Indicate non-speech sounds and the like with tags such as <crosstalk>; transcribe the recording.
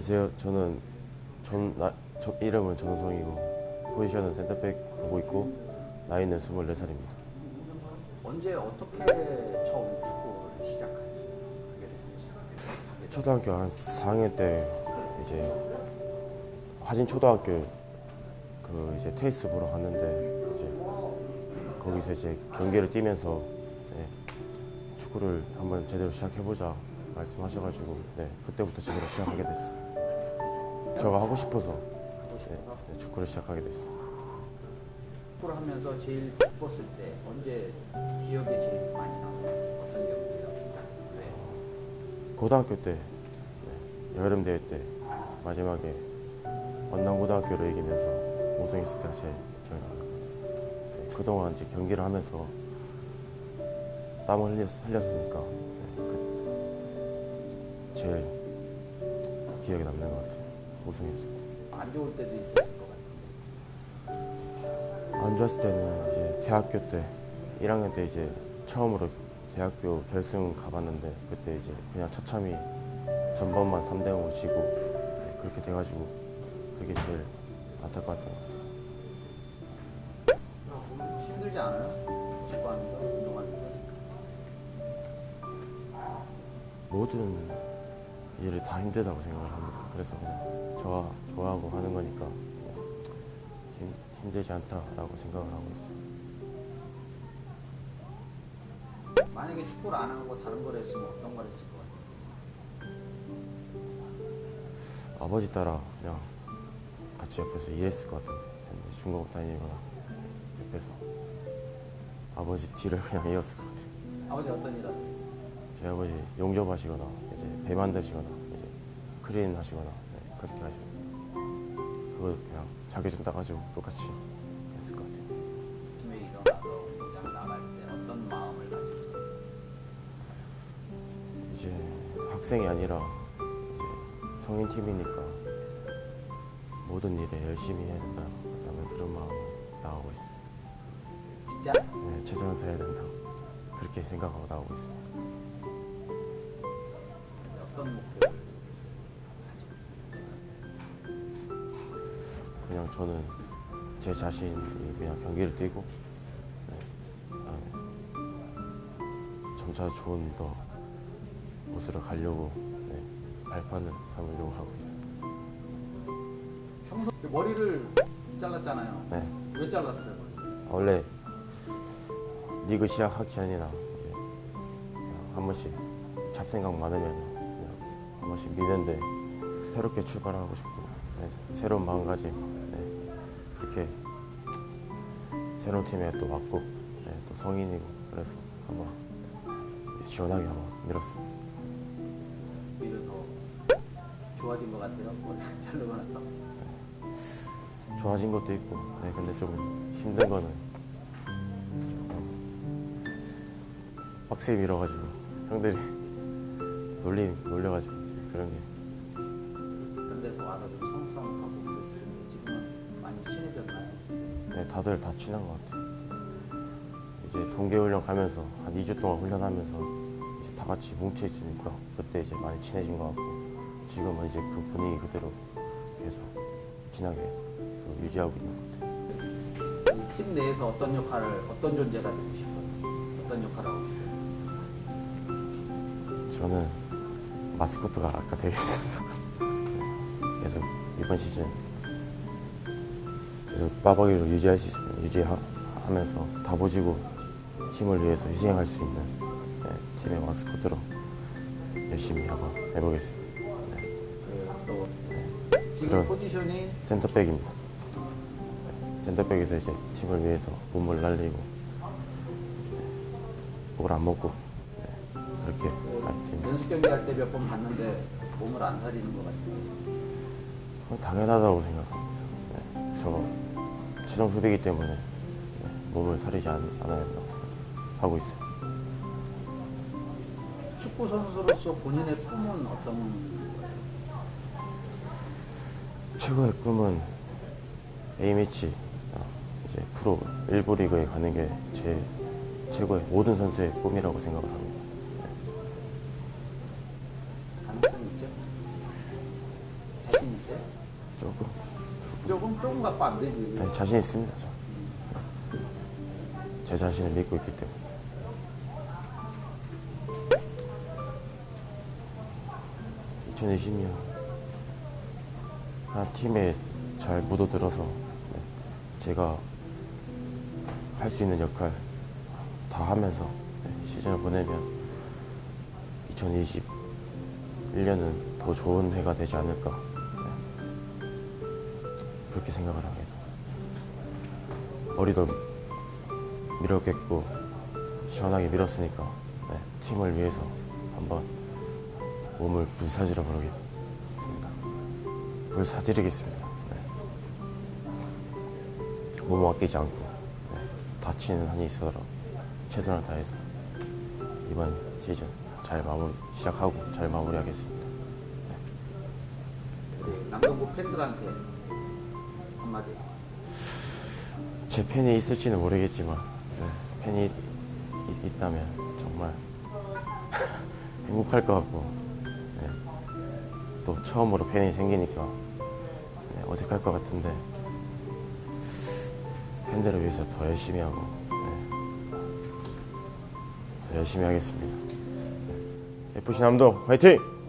안녕하세요. 저는 전 나, 저, 이름은 전호성이고 포지션은 센터백 하고 있고 나이는 24살입니다. 언제 어떻게 처음 축구를 시작하게 됐어요? 초등학교 한 4학년 때 이제 화진 초등학교 그 이제 테니스 보러 갔는데 이제 거기서 이제 경기를 뛰면서 네, 축구를 한번 제대로 시작해보자 말씀하셔가지고 네, 그때부터 제대로 시작하게 됐어요. 제가 하고 싶어서 하고 네, 싶어서 네, 축구를 시작하게 됐어요. 축구를 하면서 제일 기뻤을 때 언제 기억에 제일 많이 남아요? 어떤 경기요? 왜? 고등학교 때 네, 여름 대회 때 마지막에 원남 고등학교를 이기면서 우승했을 때가 제일 기억이 나는 것 같아요. 네, 그동안 이제 경기를 하면서 땀을 흘렸, 흘렸으니까 네, 그 제일 기억에 남는 것 같아요. 우승했을 때. 안 좋을 때도 있었을 것 같은데 안 좋았을 때는 이제 대학교 때 1학년 때 이제 처음으로 대학교 결승 가봤는데 그때 이제 그냥 처참히 전번만 3대 0으로 지고 네, 그렇게 돼가지고 그게 제일 안타까웠던 것 같아요. 힘들지 않아요? 축구하는 거, 운동하는 거? 모든 일이 다 힘들다고 생각을 합니다. 그래서 그냥 좋아, 좋아하고 하는 거니까 힘, 힘들지 않다라고 생각을 하고 있어요. 만약에 축구를 안 하고 다른 걸 했으면 어떤 걸 했을 것 같아요? 아버지 따라 그냥 같이 옆에서 일했을 것 같은데 중국 다니거나 옆에서 아버지 뒤를 <laughs> 그냥 이었을 것 같아요. 아버지 어떤 일 하세요? 저희 아버지 용접하시거나 배 만드시거나 이제 크레인 하시거나 네, 그렇게 하시고 그거 그냥 자격증 따가지고 똑같이 했을 것 같아요. 아침에 일어나서 운동장 나갈 때 어떤 마음을 가지고 이제 학생이 아니라 이제 성인 팀이니까 모든 일에 열심히 해야 된다 라는 그런 마음으로 나가고 있습니다. 진짜? 네, 최선을 다해야 된다 그렇게 생각하고 나오고 있습니다. 어떤 목표를 그냥 저는 제 자신이 그냥 경기를 뛰고 네, 그다음에 점차 좋은 더 곳으로 가려고 네, 발판을 삼으려고 하고 있습니다. 평소 머리를 잘랐잖아요. 네, 왜 잘랐어요? 원래 리그 시작하기 전이나 이제 그냥 한 번씩 잡생각 많으면 한 번씩 미는데 새롭게 출발하고 싶고 네, 새로운 마음가짐 네, 그렇게 새로운 팀에 또 왔고 네, 또 성인이고 그래서 한번 시원하게 한번 밀었습니다. 오히려 더 좋아진 것 같아요. 머리 자르고 나서. 좋아진 것도 있고 네, 근데 좀 힘든 거는 조금 빡세게 밀어가지고 형들이 <laughs> 놀리 놀려가지고 그런 게 그런 데서 와서 좀 성성하고 그랬을 텐데 지금은 많이 친해졌나요? 네, 다들 다 친한 것 같아요. 이제 동계훈련 가면서 한 2주 동안 훈련하면서 이제 다 같이 뭉쳐 있으니까 그때 이제 많이 친해진 것 같고 지금은 이제 그 분위기 그대로 계속 친하게 그 유지하고 있는 것 같아요. 이팀 내에서 어떤 역할을 어떤 존재가 되고 싶어요? 어떤 역할을 하고 싶어요? 저는 마스코트가 아까 되겠습니다. 네, <laughs> 계속 이번 시즌 계속 빠박이로 유지할 수 있으면 유지하면서 다 보지고 팀을 위해서 희생할 수 있는 네, 팀의 마스코트로 열심히 한번 해보겠습니다. 네, 그또 지금 포지션이 센터백입니다. 네, 센터백에서 이제 팀을 위해서 몸을 날리고 네, 목을 안 먹고 네, 그렇게 있는 연습 경기 할 때 몇 번 봤는데 몸을 안 사리는 것 같아요. 그건 당연하다고 생각합니다. 네, 저 지정 수비이기 때문에 네, 몸을 사리지 않, 않아야 된다고 생각하고 있어요. 축구 선수로서 본인의 꿈은 어떤 거예요? 최고의 꿈은 A매치 어, 이제 프로 일부 리그에 가는 게 제 최고의 모든 선수의 꿈이라고 생각을 합니다. 조금 조금 조금 갖고 안 되지. 네, 자신 있습니다. 저. 제 자신을 믿고 있기 때문에. (2020년) 한 팀에 잘 묻어들어서 네, 제가 할 수 있는 역할 다 하면서 네, 시즌을 보내면 2021년은 더 좋은 해가 되지 않을까 네, 그렇게 생각을 합니다. 머리도 밀었겠고 시원하게 밀었으니까 네, 팀을 위해서 한번 몸을 불사지러 보겠습니다. 불사지르겠습니다. 네. 몸을 아끼지 않고 네, 다치는 한이 있어도 최선을 다해서 이번 시즌 잘 마무리 시작하고 잘 마무리하겠습니다. 우리 남동구 팬들한테 한마디. 제 팬이 있을지는 모르겠지만 네, 팬이 있, 있다면 정말 <laughs> 행복할 것 같고 네, 또 처음으로 팬이 생기니까 네, 어색할 것 같은데 팬들을 위해서 더 열심히 하고 네, 더 열심히 하겠습니다. 네, FC 남동 화이팅!